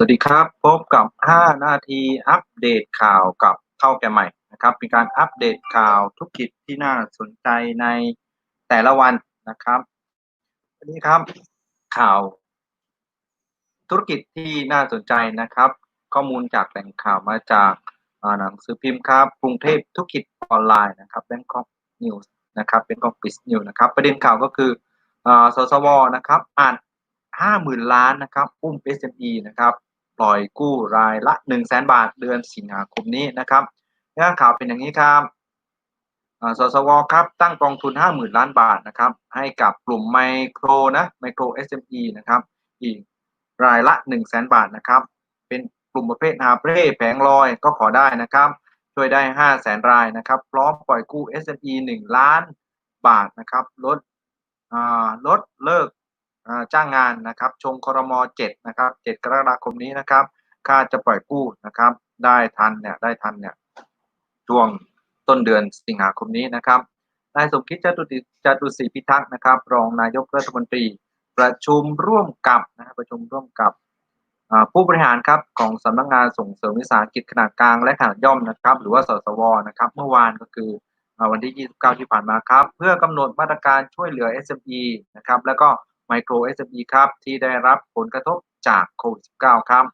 สวัสดีครับ พบกับ 5 นาทีอัปเดตข่าวกับเท่าแก่ใหม่นะครับ เป็นการอัปเดตข่าวธุรกิจที่น่าสนใจในแต่ละวันนะครับวันนี้ครับ ข่าว ธุรกิจที่น่าสนใจนะครับ ข้อมูลจากแหล่งข่าวมาจากหนังสือพิมพ์ครับกรุงเทพธุรกิจออนไลน์นะครับ Bangkok News นะครับ Bangkok Business News นะครับ ประเด็นข่าวก็คือสสวนะครับอ่านห้าหมื่นล้านนะครับอุ้ม SME นะครับ ปล่อยกู้รายละ 1 0 0 0 0แบาท เดือนสิงหาคมนี้นะครับเนื้อข่าวเป็นอย่างนี้ครับสสวครับตั้งกองทุน 50,000 ล้านบาทนะครับให้กับกลุ่มไมโครนะไมโคร SME นะครับอีกรายละ 1 0 0 0 0แบาทนะครับเป็นกลุ่มประเภทฮาเร่แผงลอยก็ขอได้นะครับช่วยได้ 5 0 0แสนรายนะครับพร้อมปล่อยกู้ SME 1 ล้านบาทนะครับลดลดเลิก จ้างงานนะครับชงครม7นะครับ7กรกฎาคมนี้นะครับค่าจะปล่อยกู้นะครับ ได้ทันเนี่ยได้ทันเนี่ยช่วงต้นเดือนสิงหาคมนี้นะครับนายสมคิดจตุจตุศรีพิทักษ์นะครับ รองนายกรัฐมนตรี ประชุมร่วมกับนะครับประชุมร่วมกับผู้บริหารครับของสำนักงงานส่งเสริมวิสาหกิจขนาดกลางและขนาดย่อมนะครับ หรือว่าสสวนะครับ เมื่อวานก็คือวันที่ 29 ที่ผ่านมาครับ เพื่อกำหนดมาตรการช่วยเหลือ SME นะครับแล้วก็ ไมโคร SME ครับที่ได้รับผลกระทบจากโควิด -19 ครับ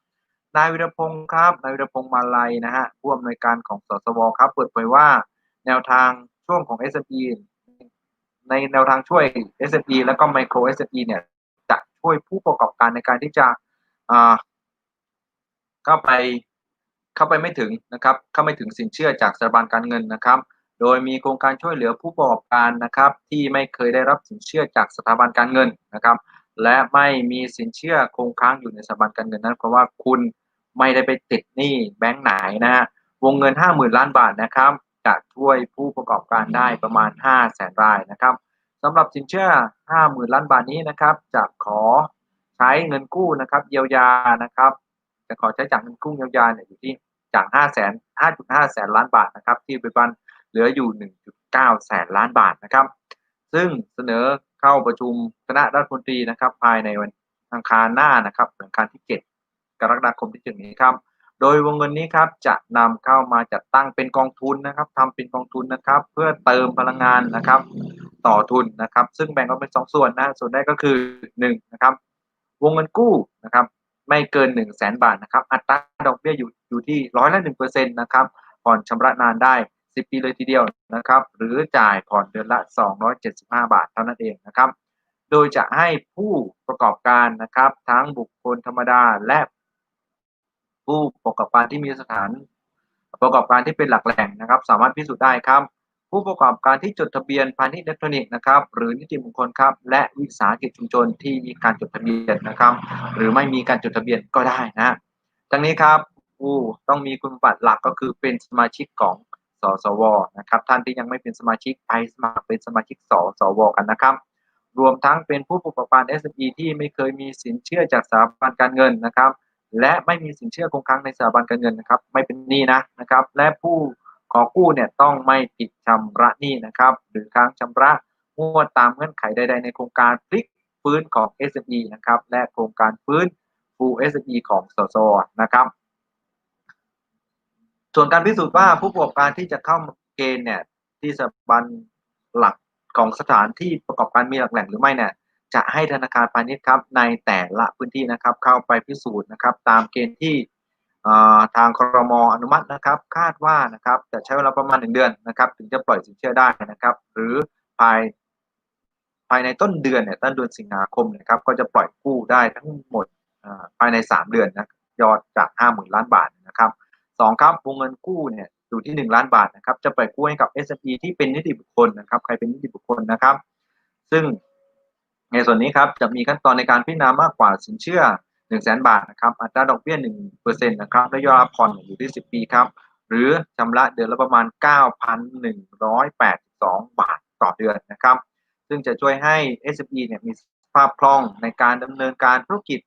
นายวิรพงศ์ครับนายวิรพงศ์มาลัยนะฮะผู้อำนวยการของสสวครับ เปิดเผยว่าแนวทางช่วงของ SME ในแนวทางช่วย SME แล้วก็ไมโคร SME เนี่ยจะช่วยผู้ประกอบการในการที่จะเข้าไปเข้าไปไม่ถึงนะครับ เข้าไม่ถึงสินเชื่อจากสถาบันการเงินนะครับ โดยมีโครงการช่วยเหลือผู้ประกอบการนะครับ ที่ไม่เคยได้รับสินเชื่อจากสถาบันการเงินนะครับ และไม่มีสินเชื่อคงค้างอยู่ในสถาบันการเงินนั้นเพราะว่าคุณไม่ได้ไปติดหนี้แบงก์ไหนนะฮะวงเงิน 50,000 ล้านบาทนะครับจะช่วยผู้ประกอบการได้ประมาณ5แสนรายนะครับสำหรับสินเชื่อ 50,000 ล้านบาทนี้นะครับจะขอใช้เงินกู้นะครับเยียวยานะครับ จะขอใช้จากเงินกู้เยียวยาเนี่ยอยู่ที่จาก5แสน5.5 แสนล้านบาทนะครับ ที่ปัจจุบัน เหลืออยู่ 1.9 แสนล้านบาทนะครับ ซึ่งเสนอเข้าประชุมคณะรัฐมนตรีนะครับ ภายในวันอังคารหน้านะครับอังคารที่ 7 กรกฎาคมที่ถึงนี้ครับ โดยวงเงินนี้ครับจะนำเข้ามาจัดตั้งเป็นกองทุนนะครับทำเป็นกองทุนนะครับ เพื่อเติมพลังงานนะครับ ต่อทุนนะครับ ซึ่งแบ่งออกเป็น 2 ส่วนนะส่วนแรกก็คือ1นะครับวงเงินกู้นะครับไม่เกิน1 0 0 0 0แบาทนะครับ อัตราดอกเบี้ยอยู่อยู่ที่ร้อยละ1%นะครับผ่อนชำระนานได้ 10 ปีเลยทีเดียวนะครับ หรือจ่ายผ่อนเดือนละ 275 บาทเท่านั้นเองนะครับ โดยจะให้ผู้ประกอบการนะครับ ทั้งบุคคลธรรมดาและผู้ประกอบการที่มีสถานประกอบการที่เป็นหลักแหล่งนะครับ สามารถพิสูจน์ได้ครับ ผู้ประกอบการที่จดทะเบียนพาณิชย์อิเล็กทรอนิกส์นะครับ หรือนิติบุคคลครับ และวิสาหกิจชุมชนที่มีการจดทะเบียนนะครับ หรือไม่มีการจดทะเบียนก็ได้นะทั้งนี้ครับผู้ต้องมีคุณบัตรหลักก็คือเป็นสมาชิกของ สสวนะครับ ท่านที่ยังไม่เป็นสมาชิกไปสมัครเป็นสมาชิกสสวกันนะครับ รวมทั้งเป็นผู้ประกอบการ SME ที่ไม่เคยมีสินเชื่อจากสถาบันการเงินนะครับ และไม่มีสินเชื่อคงค้างในสถาบันการเงินนะครับ ไม่เป็นหนี้นะนะครับ และผู้ขอกู้เนี่ยต้องไม่ผิดชำระหนี้นะครับ หรือค้างชำระงวดตามเงื่อนไขใด ๆ ในโครงการพลิกฟื้นของ SME นะครับ และโครงการฟื้นฟู SME ของสสนะครับ ส่วนการพิสูจน์ว่าผู้ประกอบการที่จะเข้าเกณฑ์เนี่ย ที่สถาบันหลักของสถานที่ประกอบการมีหลักแหล่งหรือไม่เนี่ยจะให้ธนาคารพาณิชย์ครับในแต่ละพื้นที่นะครับ เข้าไปพิสูจน์นะครับ ตามเกณฑ์ที่ทางครมอนุมัตินะครับ คาดว่านะครับจะใช้เวลาประมาณหนึ่งเดือนนะครับ ถึงจะปล่อยสินเชื่อได้นะครับ หรือภายภายในต้นเดือนเนี่ยต้นเดือนสิงหาคมนะครับ ก็จะปล่อยกู้ได้ทั้งหมดภายใน 3 เดือนนะยอดจาก 50,000 ล้านบาทนะครับ สองครับวงเงินกู้เนี่ยอยู่ที่ 1 ล้านบาทนะครับจะปล่อยกู้ให้กับ SME ที่เป็นนิติบุคคลนะครับใครเป็นนิติบุคคลนะครับ ซึ่งในส่วนนี้ครับจะมีขั้นตอนในการพิจารณามากกว่าสินเชื่อ 1 0 0 0 0แบาทนะครับอัตราดอกเบี้ย1%นะครับและยอดผ่อนอยู่ที่ 10 ปีครับหรือชำระเดือนละประมาณ 9,182 บาทต่อเดือนนะครับ ซึ่งจะช่วยให้ SME เนี่ยมีภาพคล่องในการดำเนินการธุรกิจ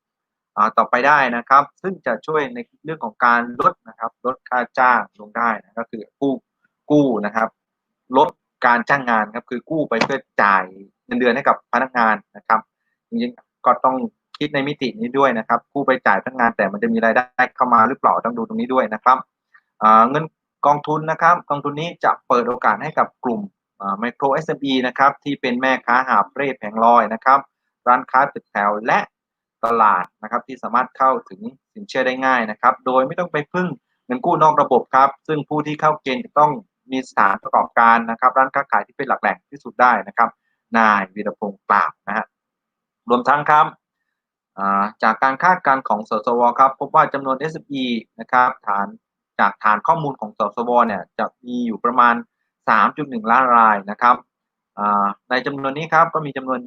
ต่อไปได้นะครับ ซึ่งจะช่วยในเรื่องของการลดนะครับลดค่าจ้างลงได้นะก็คือกู้กู้นะครับ ลดการจ้างงานครับคือกู้ไปเพื่อจ่ายเงินเดือนให้กับพนักงานนะครับจริงๆก็ต้องคิดในมิตินี้ด้วยนะครับผู้ไปจ่ายพนักงานแต่มันจะมีรายได้เข้ามาหรือเปล่าต้องดูตรงนี้ด้วยนะครับอ่าเงินกองทุนนะครับ กองทุนนี้จะเปิดโอกาสให้กับกลุ่มไมโคร SME นะครับที่เป็นแม่ค้าหาบเร่แผงลอยนะครับ ร้านค้าตึกแถวและ ตลาดนะครับ ที่สามารถเข้าถึงสินเชื่อได้ง่ายนะครับ โดยไม่ต้องไปพึ่งเงินกู้นอกระบบครับ ซึ่งผู้ที่เข้าเกณฑ์จะต้องมีสถานประกอบการนะครับ ร้านค้าขายที่เป็นหลักแหล่งที่สุดได้นะครับ นายวีรพงศ์กล่าวนะฮะรวมทั้งครับจากการคาดการณ์ของสสวครับ พบว่าจำนวน SME นะครับฐานจากฐานข้อมูลของสสวเนี่ยจะมีอยู่ประมาณ 3.1 ล้านรายนะครับ ในจำนวนนี้ครับก็มีจำนวน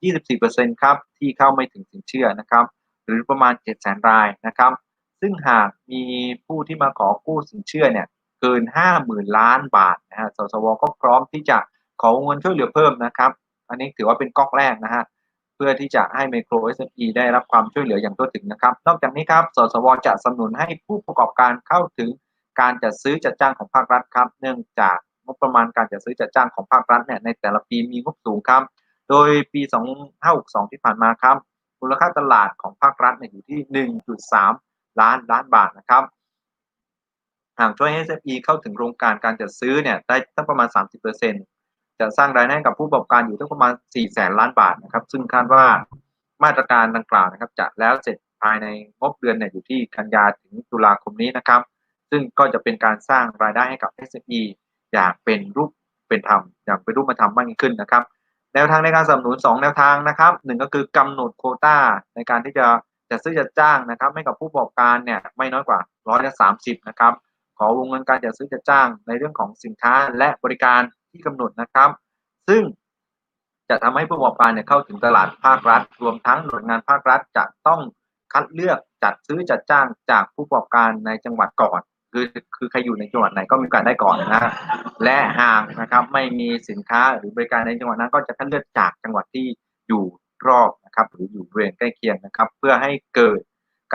24%ครับที่เข้าไม่ถึงสินเชื่อนะครับ หรือประมาณ700,000รายนะครับ ซึ่งหากมีผู้ที่มาขอกู้สินเชื่อเนี่ยเกิน 50,000 ล้านบาทนะฮะสสวก็พร้อมที่จะขอเงินช่วยเหลือเพิ่มนะครับ อันนี้ถือว่าเป็นก๊อกแรกนะฮะเพื่อที่จะให้ไมโคร SME ได้รับความช่วยเหลืออย่างทั่วถึงนะครับ นอกจากนี้ครับ สสวจะสนับสนุนให้ผู้ประกอบการเข้าถึงการจัดซื้อจัดจ้างของภาครัฐครับ เนื่องจาก งบประมาณการจัดซื้อจัดจ้างของภาครัฐเนี่ยในแต่ละปีมีงบสูงครับ โดยปี 2562 ที่ผ่านมาครับ มูลค่าตลาดของภาครัฐเนี่ยอยู่ที่ 1.3 ล้านล้านบาทนะครับหากช่วยให้ SME เข้าถึงโครงการการจัดซื้อเนี่ยได้ตั้งประมาณ 30%จะสร้างรายได้กับผู้ประกอบการอยู่ตั้งประมาณ 4 แสนล้านบาทนะครับ ซึ่งคาดว่ามาตรการดังกล่าวนะครับจะแล้วเสร็จภายในงบเดือนเนี่ยอยู่ที่กันยาถึงตุลาคมนี้นะครับ ซึ่งก็จะเป็นการสร้างรายได้ให้กับ SME อย่างเป็นรูปเป็นธรรมอย่างเป็นรูปธรรมมากยิ่งขึ้นนะครับ แนวทางในการสนับสนุน 2 แนวทางนะครับหนึ่งก็คือกำหนดโคต้าในการที่จะจะซื้อจะจ้างนะครับ ให้กับผู้ประกอบการเนี่ยไม่น้อยกว่าร้อยละสามสิบนะครับ ขอวงเงินการจัดซื้อจัดจ้าง ในเรื่องของสินค้าและบริการที่กำหนดนะครับ ซึ่งจะทำให้ผู้ประกอบการเนี่ยเข้าถึงตลาดภาครัฐ รวมทั้งหน่วยงานภาครัฐจะต้องคัดเลือกจัดซื้อจัดจ้างจากผู้ประกอบการในจังหวัดก่อน คือคือใครอยู่ในจังหวัดไหนก็มีการได้ก่อนนะและหากนะครับไม่มีสินค้าหรือบริการในจังหวัดนั้น ก็จะคัดเลือกจากจังหวัดที่อยู่รอบนะครับ หรืออยู่บริเวณใกล้เคียงนะครับ เพื่อให้เกิด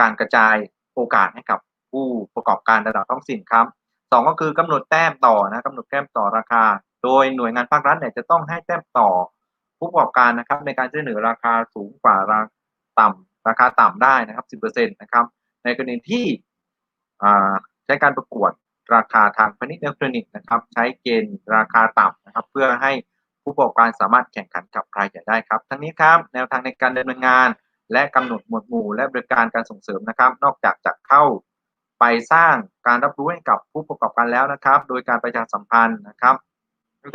การกระจายโอกาสให้กับผู้ประกอบการระดับท้องถิ่นครับสองก็คือกำหนดแต้มต่อนะกำหนดแต้มต่อราคา โดยหน่วยงานภาครัฐเนี่ยจะต้องให้แต้มต่อผู้ประกอบการนะครับ ในการเสนอราคาสูงกว่าราต่ำราคาต่ำได้นะครับ 10%นะครับ ในกรณีที่ ใช้การประกวดราคาทางพาณิชย์อิเล็กทรอนิกส์นะครับ ใช้เกณฑ์ราคาต่ำนะครับ เพื่อให้ผู้ประกอบการสามารถแข่งขันกับรายใหญ่ได้ครับ ทั้งนี้ครับแนวทางในการดำเนินงาน และกำหนดหมวดหมู่และบริการการส่งเสริมนะครับ นอกจากจะเข้าไปสร้างการรับรู้ให้กับผู้ประกอบการแล้วนะครับ โดยการประชาสัมพันธ์นะครับ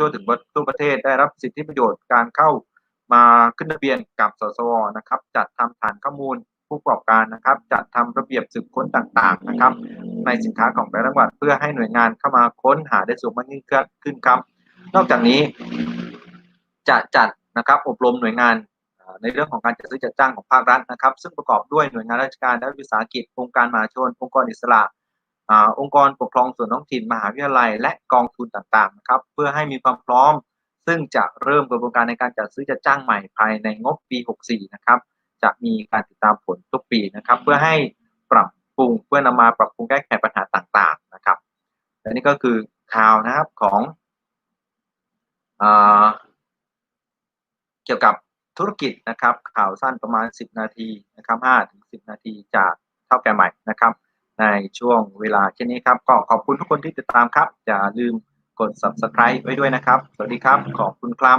ทั่วถึงทั่วประเทศได้รับสิทธิประโยชน์การเข้ามาขึ้นทะเบียนกับสสวนะครับ จัดทำฐานข้อมูล ผู้ประกอบการนะครับจะทำระเบียบสืบค้นต่างๆนะครับ ในสินค้าของแต่ละจังหวัดเพื่อให้หน่วยงานเข้ามาค้นหาได้สูงมากยิ่งขึ้นครับ นอกจากนี้จะจัดนะครับอบรมหน่วยงานในเรื่องของการจัดซื้อจัดจ้างของภาครัฐนะครับ ซึ่งประกอบด้วยหน่วยงานราชการและวิสาหกิจองค์การมหาชน องค์กรอิสระองค์กรปกครองส่วนท้องถิ่นมหาวิทยาลัย และกองทุนต่างๆนะครับเพื่อให้มีความพร้อม ซึ่งจะเริ่มกระบวนการในการจัดซื้อจัดจ้างใหม่ภายในงบปี 64 นะครับ จะมีการติดตามผลทุกปีนะครับ เพื่อให้ปรับปรุงเพื่อนำมาปรับปรุงแก้ไขปัญหาต่างๆนะครับและนี่ก็คือข่าวนะครับของอเกี่ยวกับธุรกิจนะครับ ข่าวสั้นประมาณ 10 นาทีนะครับ5ถึง10 นาทีจากเท่าแก่ใหม่นะครับ ในช่วงเวลาเช่นนี้ครับ ก็ขอบคุณทุกคนที่ติดตามครับ อย่าลืมกด subscribe ไว้ด้วยนะครับ สวัสดีครับ ขอบคุณครับ